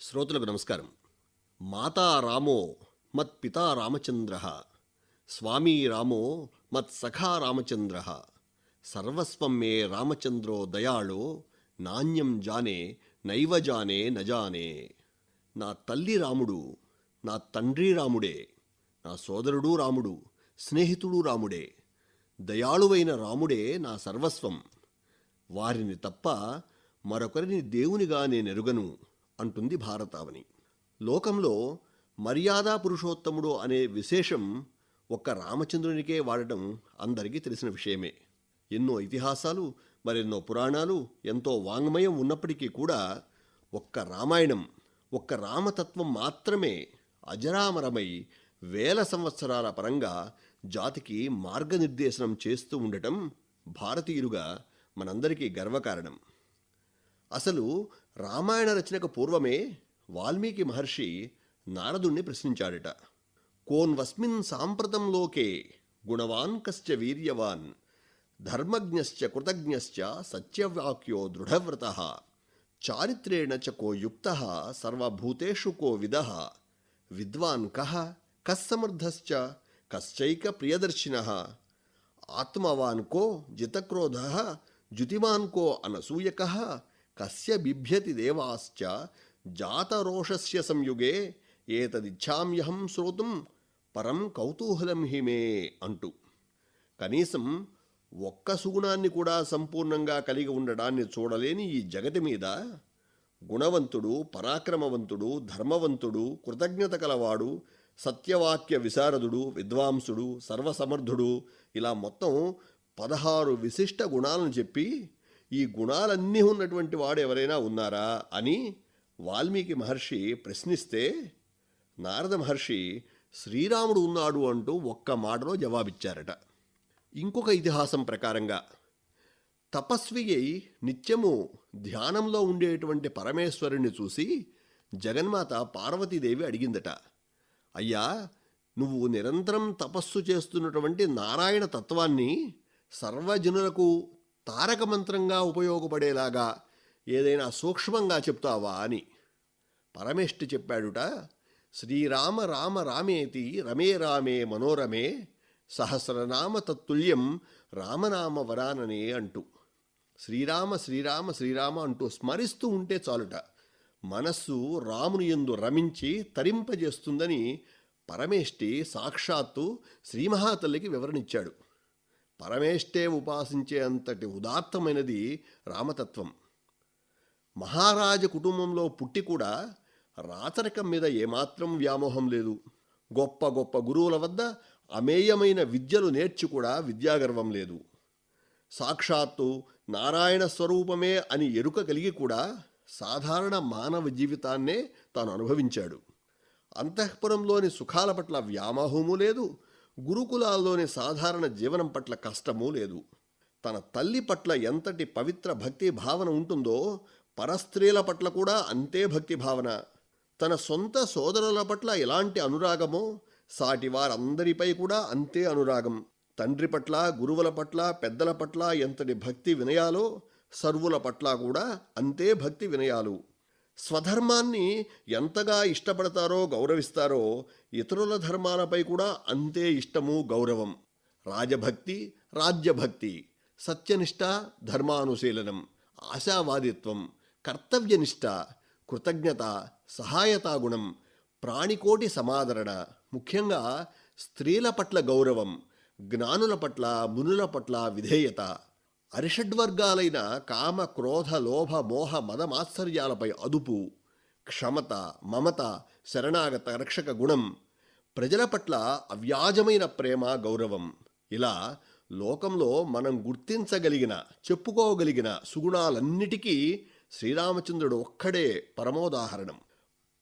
శ్రోతలకు నమస్కారం. మాతా రామో మత్ పితా రామచంద్ర స్వామీ రామో మత్ సఖా రామచంద్ర సర్వస్వం మే రామచంద్రో దయాళో నాణ్యం జానే నైవ జానే నజానే నా తల్లి రాముడు నా తండ్రి రాముడే నా సోదరుడు రాముడు స్నేహితుడు రాముడే దయాళువైన రాముడే నా సర్వస్వం. వారిని తప్ప మరొకరిని దేవునిగా నేనెరుగను అంటుంది భారతావని. లోకంలో మర్యాదా పురుషోత్తముడు అనే విశేషం ఒక్క రామచంద్రునికే వాడటం అందరికీ తెలిసిన విషయమే. ఎన్నో ఇతిహాసాలు మరెన్నో పురాణాలు ఎంతో వాంగ్మయం ఉన్నప్పటికీ కూడా ఒక్క రామాయణం ఒక్క రామతత్వం మాత్రమే అజరామరమై వేల సంవత్సరాల పరంగా జాతికి మార్గనిర్దేశనం చేస్తూ ఉండటం భారతీయులుగా మనందరికీ గర్వకారణం. అసలు రామాయణ రచనకు పూర్వమే వాల్మీకి మహర్షి నారదుణ్ణి ప్రశ్నించాడట. కోన్వస్మిన్ సాంప్రతంలోకే గుణవాన్ కశ్చ వీర్యవాన్ ధర్మజ్ఞశ్చ కృతజ్ఞశ్చ సత్యవాక్యో దృఢవ్రత చారిత్రేణ చ కో యుక్త సర్వభూతేషు కో విద విద్వాన్ కహ కస్సమర్థశ్చ కశ్చైక ప్రియదర్శిన ఆత్మవాన్ కో జితక్రోధ జుతిమాన్ కో అనసూయక కస్య బిభ్యతి దేవాశ్చ జాతరోషస్య సంయుగే ఏతదిచ్ఛామ్యహం శ్రోతుం పరం కౌతూహలం హిమే అంటూ. కనీసం ఒక్క సుగుణాన్ని కూడా సంపూర్ణంగా కలిగి ఉండడాన్ని చూడలేని ఈ జగతి మీద గుణవంతుడు పరాక్రమవంతుడు ధర్మవంతుడు కృతజ్ఞత కలవాడు సత్యవాక్య విశారదుడు విద్వాంసుడు సర్వసమర్థుడు ఇలా మొత్తం పదహారు విశిష్ట గుణాలను చెప్పి ఈ గుణాలన్నీ ఉన్నటువంటి వాడు ఎవరైనా ఉన్నారా అని వాల్మీకి మహర్షి ప్రశ్నిస్తే నారద మహర్షి శ్రీరాముడు ఉన్నాడు అంటూ ఒక్క మాటలో జవాబిచ్చారట. ఇంకొక ఇతిహాసం ప్రకారంగా తపస్వి అయి నిత్యము ధ్యానంలో ఉండేటువంటి పరమేశ్వరుణ్ణి చూసి జగన్మాత పార్వతీదేవి అడిగిందట అయ్యా నువ్వు నిరంతరం తపస్సు చేస్తున్నటువంటి నారాయణ తత్వాన్ని సర్వజనులకు తారక మంత్రంగా ఉపయోగపడేలాగా ఏదైనా సూక్ష్మంగా చెప్తావా అని. పరమేష్టి చెప్పాడుట శ్రీరామ రామ రామేతి రమే రామే మనోరమే సహస్రనామ తత్తుల్యం రామనామ వరాననే అంటూ. శ్రీరామ శ్రీరామ శ్రీరామ అంటూ స్మరిస్తూ ఉంటే చాలుట. మనస్సు రాముని యందు రమించి తరింపజేస్తుందని పరమేష్టి సాక్షాత్తు శ్రీమహాతల్లికి వివరణిచ్చాడు. పరమేష్టే ఉపాసించే అంతటి ఉదాత్తమైనది రామతత్వం. మహారాజ కుటుంబంలో పుట్టి కూడా రాచరికం మీద ఏమాత్రం వ్యామోహం లేదు. గొప్ప గొప్ప గురువుల వద్ద అమేయమైన విద్యలు నేర్చి కూడా విద్యాగర్వం లేదు. సాక్షాత్తు నారాయణ స్వరూపమే అని ఎరుక కలిగి కూడా సాధారణ మానవ జీవితాన్నే తాను అనుభవించాడు. అంతఃపురంలోని సుఖాల పట్ల వ్యామోహము లేదు గురుకులాల్లోని సాధారణ జీవనం పట్ల కష్టమూ లేదు. తన తల్లి పట్ల ఎంతటి పవిత్ర భక్తి భావన ఉంటుందో పరస్త్రీల పట్ల కూడా అంతే భక్తి భావన. తన సొంత సోదరుల పట్ల ఎలాంటి అనురాగమో సాటి వారందరిపై కూడా అంతే అనురాగం. తండ్రి పట్ల గురువుల పట్ల పెద్దల పట్ల ఎంతటి భక్తి వినయాలో సర్వుల పట్ల కూడా అంతే భక్తి వినయాలు. స్వధర్మాన్ని ఎంతగా ఇష్టపడతారో గౌరవిస్తారో ఇతరుల ధర్మాలపై కూడా అంతే ఇష్టము గౌరవం. రాజభక్తి రాజ్యభక్తి సత్యనిష్ట ధర్మానుశీలనం ఆశావాదిత్వం కర్తవ్యనిష్ట కృతజ్ఞత సహాయతాగుణం ప్రాణికోటి సమాదరణ ముఖ్యంగా స్త్రీల పట్ల గౌరవం జ్ఞానుల పట్ల మునుల పట్ల విధేయత. అరిషడ్వర్గాలైన కామ క్రోధ లోభ మోహ మదమాత్సర్యాలపై అదుపు క్షమత మమత శరణాగత రక్షక గుణం ప్రజల పట్ల అవ్యాజమైన ప్రేమ గౌరవం. ఇలా లోకంలో మనం గుర్తించగలిగిన చెప్పుకోగలిగిన సుగుణాలన్నిటికీ శ్రీరామచంద్రుడు ఒక్కడే పరమోదాహరణం.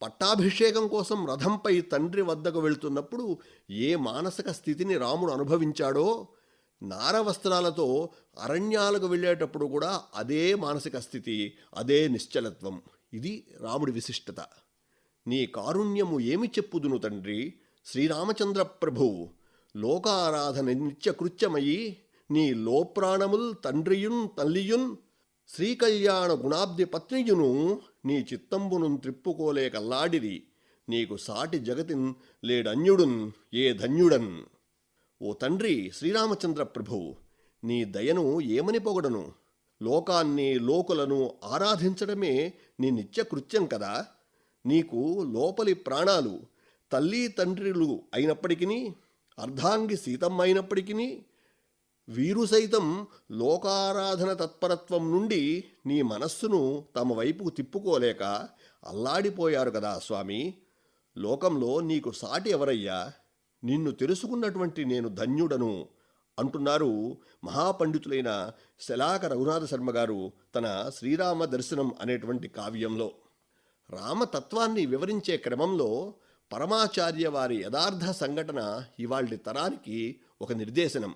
పట్టాభిషేకం కోసం రథంపై తండ్రి వద్దకు వెళ్తున్నప్పుడు ఏ మానసిక స్థితిని రాముడు అనుభవించాడో నారవస్త్రాలతో అరణ్యాలకు వెళ్ళేటప్పుడు కూడా అదే మానసిక స్థితి అదే నిశ్చలత్వం. ఇది రాముడి విశిష్టత. నీ కారుణ్యము ఏమి చెప్పుదును తండ్రి? శ్రీరామచంద్ర ప్రభు లోకారాధన నిత్యకృత్యమయి నీ లోప్రాణముల్ తండ్రియున్ తల్లియున్ శ్రీకళ్యాణ గుణాబ్ది పత్నియును నీ చిత్తంబును త్రిప్పుకోలేకల్లాడిది నీకు సాటి జగతిన్ లేడన్యుడున్ ఏ ధన్యుడన్? ఓ తండ్రి శ్రీరామచంద్ర ప్రభు నీ దయను ఏమని పొగడను? లోకాన్ని లోకులను ఆరాధించడమే నీ నిత్య కృత్యం కదా? నీకు లోపలి ప్రాణాలు తల్లి తండ్రులు అయినప్పటికీ అర్ధాంగి సీతమ్మ అయినప్పటికీ వీరు సైతం లోకారాధన తత్పరత్వం నుండి నీ మనస్సును తమ వైపుకు తిప్పుకోలేక అల్లాడిపోయారు కదా స్వామి. లోకంలో నీకు సాటి ఎవరయ్యా? నిన్ను తెలుసుకున్నటువంటి నేను ధన్యుడను అంటున్నారు మహాపండితులైన శలాక రఘునాథ శర్మ గారు తన శ్రీరామ దర్శనం అనేటువంటి కావ్యంలో. రామతత్వాన్ని వివరించే క్రమంలో పరమాచార్య వారి యథార్థ సంఘటన ఇవాళ తరానికి ఒక నిర్దేశనం.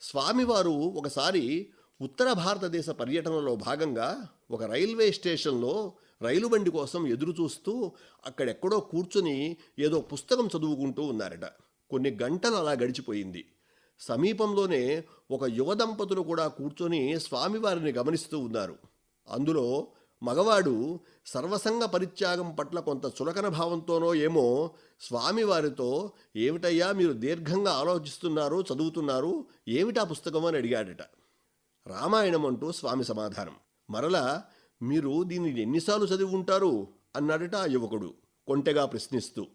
స్వామివారు ఒకసారి ఉత్తర భారతదేశ పర్యటనలో భాగంగా ఒక రైల్వే స్టేషన్లో రైలు బండి కోసం ఎదురు చూస్తూ అక్కడెక్కడో కూర్చుని ఏదో పుస్తకం చదువుకుంటూ ఉన్నారట. కొన్ని గంటలు అలా గడిచిపోయింది. సమీపంలోనే ఒక యువ దంపతులు కూడా కూర్చొని స్వామివారిని గమనిస్తూ ఉన్నారు. అందులో మగవాడు సర్వసంగ పరిత్యాగం పట్ల కొంత చులకన భావంతోనో ఏమో స్వామివారితో ఏమిటయ్యా మీరు దీర్ఘంగా ఆలోచిస్తున్నారు చదువుతున్నారు ఏమిటా పుస్తకం? అని అడిగాడట. రామాయణం అంటూ స్వామి సమాధానం. మరలా మీరు దీన్ని ఎన్నిసార్లు చదివి ఉంటారు? అన్నాడట ఆ యువకుడు కొంటెగా ప్రశ్నిస్తూ.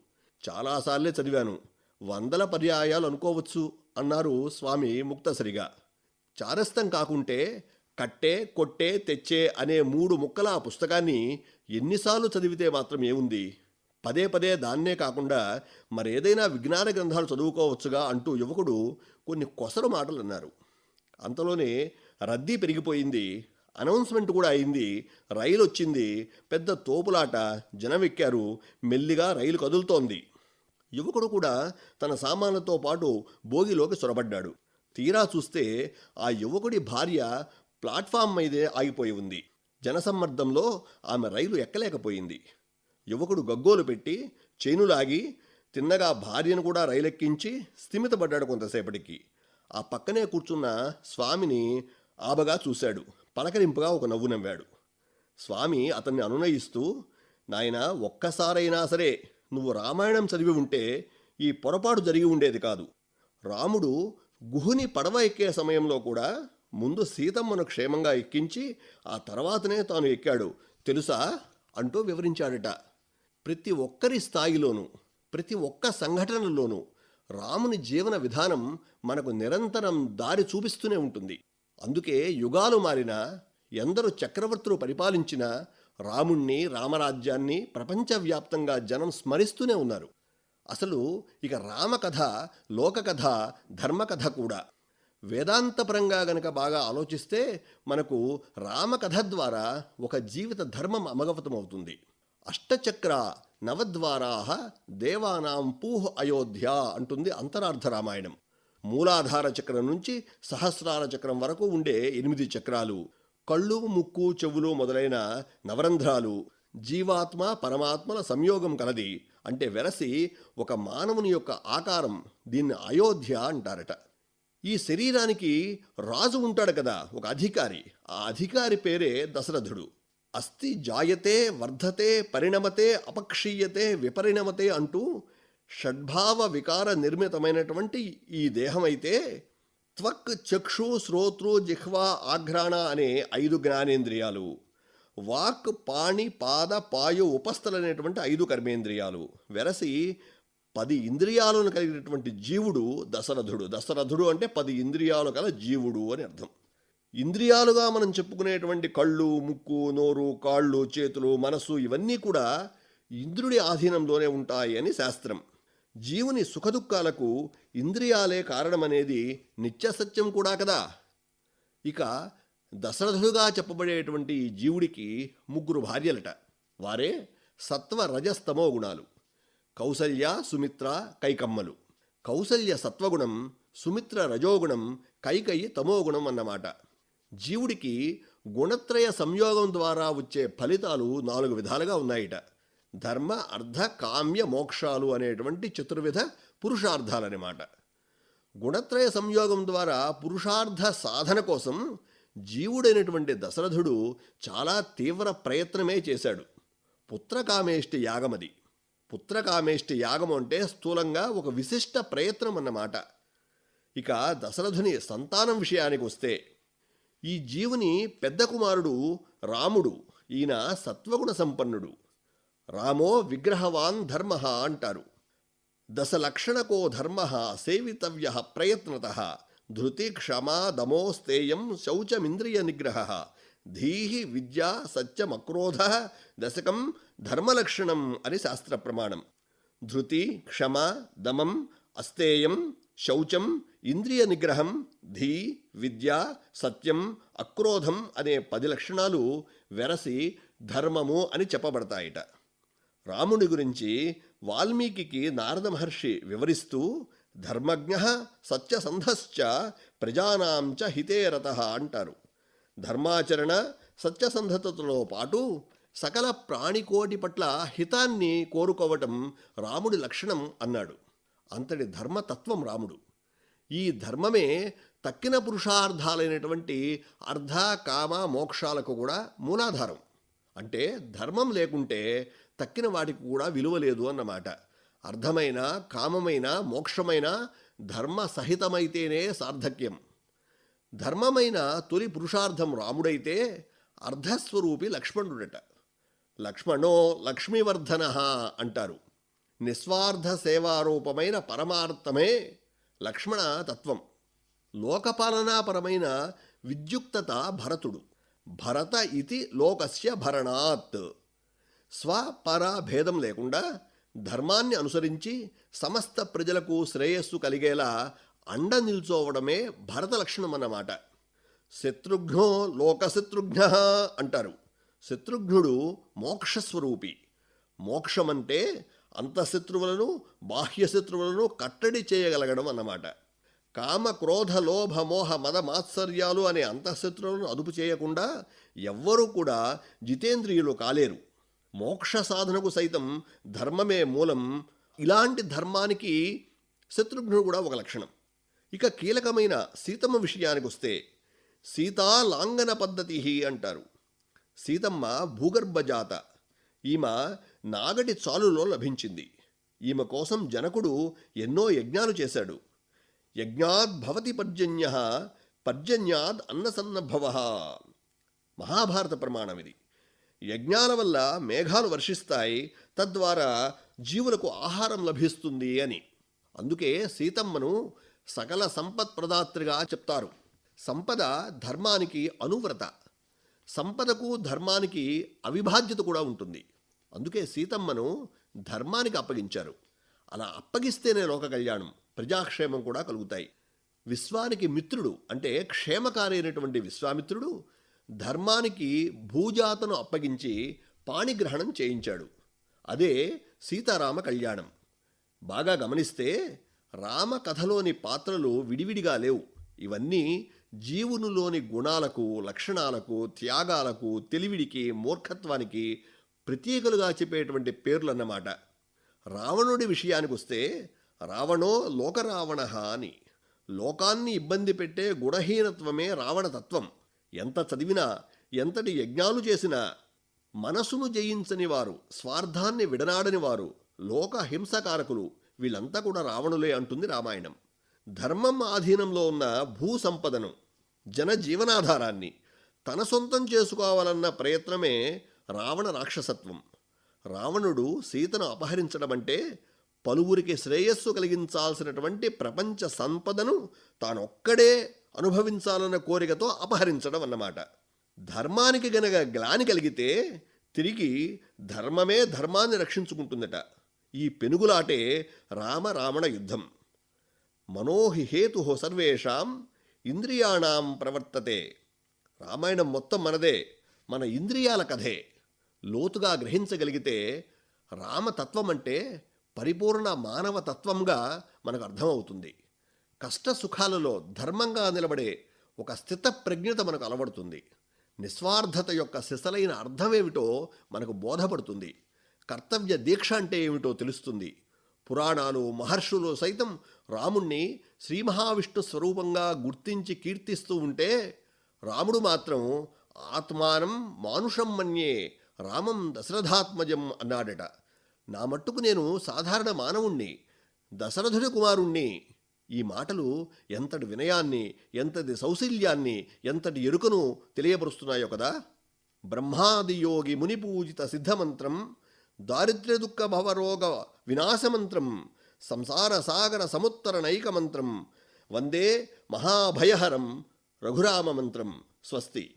చాలాసార్లే చదివాను. వందల పర్యాయాలు అనుకోవచ్చు అన్నారు స్వామి ముక్తసరిగా. చారస్తం కాకుంటే కట్టే కొట్టే తెచ్చే అనే మూడు ముక్కల ఆ పుస్తకాన్ని ఎన్నిసార్లు చదివితే మాత్రం ఏముంది? పదే పదే దాన్నే కాకుండా మరేదైనా విజ్ఞాన గ్రంథాలు చదువుకోవచ్చుగా అంటూ యువకుడు కొన్ని కొసరు మాటలు అన్నారు అంతలోనే రద్దీ పెరిగిపోయింది. అనౌన్స్మెంట్ కూడా అయింది. రైలు వచ్చింది పెద్ద తోపులాట. జనం ఎక్కారు. మెల్లిగా రైలు కదులుతోంది. యువకుడు కూడా తన సామాన్లతో పాటు భోగిలోకి చొరబడ్డాడు తీరా చూస్తే ఆ యువకుడి భార్య ప్లాట్ఫామ్ మీదే ఆగిపోయి ఉంది. జనసమ్మర్దంలో ఆమె రైలు ఎక్కలేకపోయింది. యువకుడు గగ్గోలు పెట్టి చేనులాగి తిన్నగా భార్యను కూడా రైలెక్కించి స్థిమితపడ్డాడు కొంతసేపటికి. ఆ పక్కనే కూర్చున్న స్వామిని ఆబగా చూశాడు. పలకరింపుగా ఒక నవ్వు నవ్వాడు. స్వామి అతన్ని అనునయిస్తూ నాయన ఒక్కసారైనా సరే నువ్వు రామాయణం చదివి ఉంటే ఈ పొరపాటు జరిగి ఉండేది కాదు. రాముడు గుహుని పడవ ఎక్కే సమయంలో కూడా ముందు సీతమ్మను క్షేమంగా ఎక్కించి ఆ తర్వాతనే తాను ఎక్కాడు. తెలుసా? అంటూ వివరించాడట. ప్రతి ఒక్కరి స్థాయిలోనూ ప్రతి ఒక్క సంఘటనలోనూ రాముని జీవన విధానం మనకు నిరంతరం దారి చూపిస్తూనే ఉంటుంది. అందుకే యుగాలు మారినా ఎందరు చక్రవర్తులు పరిపాలించినా రాముణ్ణి రామరాజ్యాన్ని ప్రపంచవ్యాప్తంగా జనం స్మరిస్తూనే ఉన్నారు. అసలు ఇక రామకథ లోకకథ ధర్మకథ కూడా. వేదాంతపరంగా గనక బాగా ఆలోచిస్తే మనకు రామకథ ద్వారా ఒక జీవిత ధర్మం అమగవతమవుతుంది. అష్టచక్ర నవద్వారా దేవానాం పూహ్ అయోధ్య అంటుంది అంతరార్థ రామాయణం. మూలాధార చక్రం నుంచి సహస్రార చక్రం వరకు ఉండే ఎనిమిది చక్రాలు. కళ్ళు ముక్కు చెవులు మొదలైన నవరంధ్రాలు జీవాత్మ పరమాత్మల సంయోగం కలది అంటే వెరసి ఒక మానవుని యొక్క ఆకారం దీన్ని అయోధ్య అంటారట. ఈ శరీరానికి రాజు ఉంటాడు కదా ఒక అధికారి. ఆ అధికారి పేరే దశరథుడు. అస్థి జాయతే వర్ధతే పరిణమతే అపక్షీయతే విపరిణమతే అంటూ షడ్భావ వికార నిర్మితమైనటువంటి ఈ దేహమైతే త్వక్ చక్షు శ్రోతృ జిహ్వా ఆఘ్రాణ అనే ఐదు జ్ఞానేంద్రియాలు. వాక్ పాణి పాద పాయు ఉపస్థలనేటువంటి ఐదు కర్మేంద్రియాలు. వెరసి పది ఇంద్రియాలను కలిగినటువంటి జీవుడు దశరథుడు. దశరథుడు అంటే పది ఇంద్రియాలు గల జీవుడు అని అర్థం. ఇంద్రియాలుగా మనం చెప్పుకునేటువంటి కళ్ళు ముక్కు నోరు కాళ్ళు చేతులు మనసు ఇవన్నీ కూడా ఇంద్రుడి ఆధీనంలోనే ఉంటాయి అని శాస్త్రం. జీవుని సుఖదుఖాలకు ఇంద్రియాలే కారణమనేది నిత్యసత్యం కూడా కదా. ఇక దశరథుడుగా చెప్పబడేటువంటి ఈ జీవుడికి ముగ్గురు భార్యలట. వారే సత్వ రజస్తమో గుణాలు. కౌసల్య సుమిత్ర కైకమ్మలు. కౌసల్య సత్వగుణం సుమిత్ర రజోగుణం కైకయి తమోగుణం అన్నమాట. జీవుడికి గుణత్రయ సంయోగం ద్వారా వచ్చే ఫలితాలు నాలుగు విధాలుగా ఉన్నాయిట. ధర్మ అర్థ కామ్య మోక్షాలు అనేటువంటి చతుర్విధ పురుషార్థాలన్నమాట. గుణత్రయ సంయోగం ద్వారా పురుషార్థ సాధన కోసం జీవుడైనటువంటి దశరథుడు చాలా తీవ్ర ప్రయత్నమే చేశాడు. పుత్రకామేష్టి యాగమది. పుత్రకామేష్టి యాగం అంటే స్థూలంగా ఒక విశిష్ట ప్రయత్నం అన్నమాట ఇక దశరథుని సంతానం విషయానికి వస్తే ఈ జీవుని పెద్ద కుమారుడు రాముడు ఈయన సత్వగుణ సంపన్నుడు. రామో విగ్రహవాన్ ధర్మ అంటారు. దశలక్షణకో ధర్మ సేవితవ్య ప్రయత్నత ధృతి క్షమా దమోస్తేయం శౌచమింద్రియ నిగ్రహ ధీహి విద్యా సత్యమక్రోధ దశకం ధర్మలక్షణం అని శాస్త్ర ప్రమాణం ధృతి క్షమ దమం అస్తేయం శౌచం ఇంద్రియ నిగ్రహం ధీ విద్య సత్యం అక్రోధం అనే పది లక్షణాలు వెరసి ధర్మము అని చెప్పబడతాయిట. రాముని గురించి వాల్మీకి నారద మహర్షి వివరిస్తూ ధర్మజ్ఞ సత్యసంధశ్చ ప్రజానాం చ హితేరత అంటారు. ధర్మాచరణ సత్యసంధతతో పాటు సకల ప్రాణికోటి పట్ల హితాన్ని కోరుకోవటం రాముడి లక్షణం అన్నాడు. అంతటి ధర్మతత్వం రాముడు. ఈ ధర్మమే తక్కిన పురుషార్థాలైనటువంటి అర్ధ కామ మోక్షాలకు కూడా మూలాధారం. అంటే ధర్మం లేకుంటే తక్కిన వాటికి కూడా విలువ లేదు అన్నమాట. అర్థమైన కామమైన మోక్షమైన ధర్మ సహితమైతేనే సార్థక్యం. ధర్మమైన తొలి పురుషార్థం రాముడైతే అర్ధస్వరూపి లక్ష్మణుడట. లక్ష్మణో లక్ష్మీవర్ధన అంటారు. నిస్వార్థ సేవారూపమైన పరమార్థమే లక్ష్మణ తత్వం లోకపాలనాపరమైన విద్యుక్తత భరతుడు. భరత ఇతి లోకస్య భరణాత్. స్వపర భేదం లేకుండా ధర్మాన్ని అనుసరించి సమస్త ప్రజలకు శ్రేయస్సు కలిగేలా అండ నిల్చోవడమే భరత లక్షణం అన్నమాట. శత్రుఘ్నో లోకశత్రుఘ్న అంటారు. శత్రుఘ్నుడు మోక్షస్వరూపి. మోక్షమంటే అంతఃశత్రువులను బాహ్యశత్రువులను కట్టడి చేయగలగడం అన్నమాట. కామ క్రోధ లోభ మోహ మద మాత్సర్యాలు అనే అంతఃశత్రువులను అదుపు చేయకుండా ఎవ్వరూ కూడా జితేంద్రియులు కాలేరు. మోక్ష సాధనకు సైతం ధర్మమే మూలం. ఇలాంటి ధర్మానికి శత్రుఘ్నుడు కూడా ఒక లక్షణం. ఇక కీలకమైన సీతమ్మ విషయానికి వస్తే సీతాలాంగన పద్ధతి అంటారు. సీతమ్మ భూగర్భజాత. ఈమె నాగటి చాలులో లభించింది. ఈమె కోసం జనకుడు ఎన్నో యజ్ఞాలు చేశాడు. యజ్ఞాద్ భవతి పర్జన్య పర్జన్యాద్ అన్నసన్నభవ. మహాభారత ప్రమాణం ఇది. యజ్ఞాల వల్ల మేఘాలు వర్షిస్తాయి తద్వారా జీవులకు ఆహారం లభిస్తుంది అని. అందుకే సీతమ్మను సకల సంపత్ ప్రదాత్రిగా చెప్తారు. సంపద ధర్మానికి అనువ్రత. సంపదకు ధర్మానికి అవిభాజ్యత కూడా ఉంటుంది. అందుకే సీతమ్మను ధర్మానికి అప్పగించారు. అలా అప్పగిస్తేనే లోక కళ్యాణం ప్రజాక్షేమం కూడా కలుగుతాయి. విశ్వానికి మిత్రుడు అంటే క్షేమకారి అయినటువంటి విశ్వామిత్రుడు ధర్మానికి భూజాతను అప్పగించి పాణిగ్రహణం చేయించాడు. అదే సీతారామ కళ్యాణం. బాగా గమనిస్తే రామ కథలోని పాత్రలు విడివిడిగా లేవు. ఇవన్నీ జీవునిలోని గుణాలకు లక్షణాలకు త్యాగాలకు తెలివిడికి మూర్ఖత్వానికి ప్రత్యేకలుగా చెప్పేటువంటి పేర్లన్నమాట. రావణుడి విషయానికి వస్తే రావణో లోకరావణ అని. లోకాన్ని ఇబ్బంది పెట్టే గుణహీనత్వమే రావణతత్వం. ఎంత చదివినా ఎంతటి యజ్ఞాలు చేసినా మనసును జయించని వారు స్వార్థాన్ని విడనాడని వారు లోక హింసకారకులు వీళ్ళంతా కూడా రావణులే అంటుంది రామాయణం. ధర్మం ఆధీనంలో ఉన్న భూ సంపదను జన జీవనాధారాన్ని తన సొంతం చేసుకోవాలన్న ప్రయత్నమే రావణ రాక్షసత్వం. రావణుడు సీతను అపహరించడం అంటే పలువురికి శ్రేయస్సు కలిగించాల్సినటువంటి ప్రపంచ సంపదను తానొక్కడే అనుభవించాలన్న కోరికతో అపహరించడం అన్నమాట. ధర్మానికి గనక గ్లాని కలిగితే తిరిగి ధర్మమే ధర్మాన్ని రక్షించుకుంటుందట. ఈ పెనుగులాటే రామరావణ యుద్ధం. మనోహి హేతు సర్వేషాం ఇంద్రియాణం ప్రవర్తతే. రామాయణం మొత్తం మనదే మన ఇంద్రియాల కథే. లోతుగా గ్రహించగలిగితే రామతత్వం అంటే పరిపూర్ణ మానవతత్వంగా మనకు అర్థమవుతుంది. కష్ట సుఖాలలో ధర్మంగా నిలబడే ఒక స్థిత ప్రజ్ఞత మనకు అలవడుతుంది. నిస్వార్థత యొక్క సిసలైన అర్థమేమిటో మనకు బోధపడుతుంది. కర్తవ్య దీక్ష అంటే ఏమిటో తెలుస్తుంది. పురాణాలు మహర్షులు సైతం రాముణ్ణి శ్రీ మహావిష్ణు స్వరూపంగా గుర్తించి కీర్తిస్తూ ఉంటే రాముడు మాత్రం ఆత్మానం మానుషం మన్యే రామం దశరథాత్మజం అన్నాడట. నా మట్టుకు నేను సాధారణ మానవుణ్ణి దశరథుడి కుమారుణ్ణి ఈ మాటలు ఎంతటి వినయాన్ని ఎంతటి సౌశల్యాన్ని ఎంతటి ఎరుకను తెలియపరుస్తున్నాయో కదా? బ్రహ్మాదియోగి మునిపూజిత సిద్ధమంత్రం దారిద్ర్య దుఃఖ భవరోగ వినాశమంత్రం సంసార సాగర సముత్తర నైకమంత్రం వందే మహాభయహరం రఘురామ మంత్రం స్వస్తి.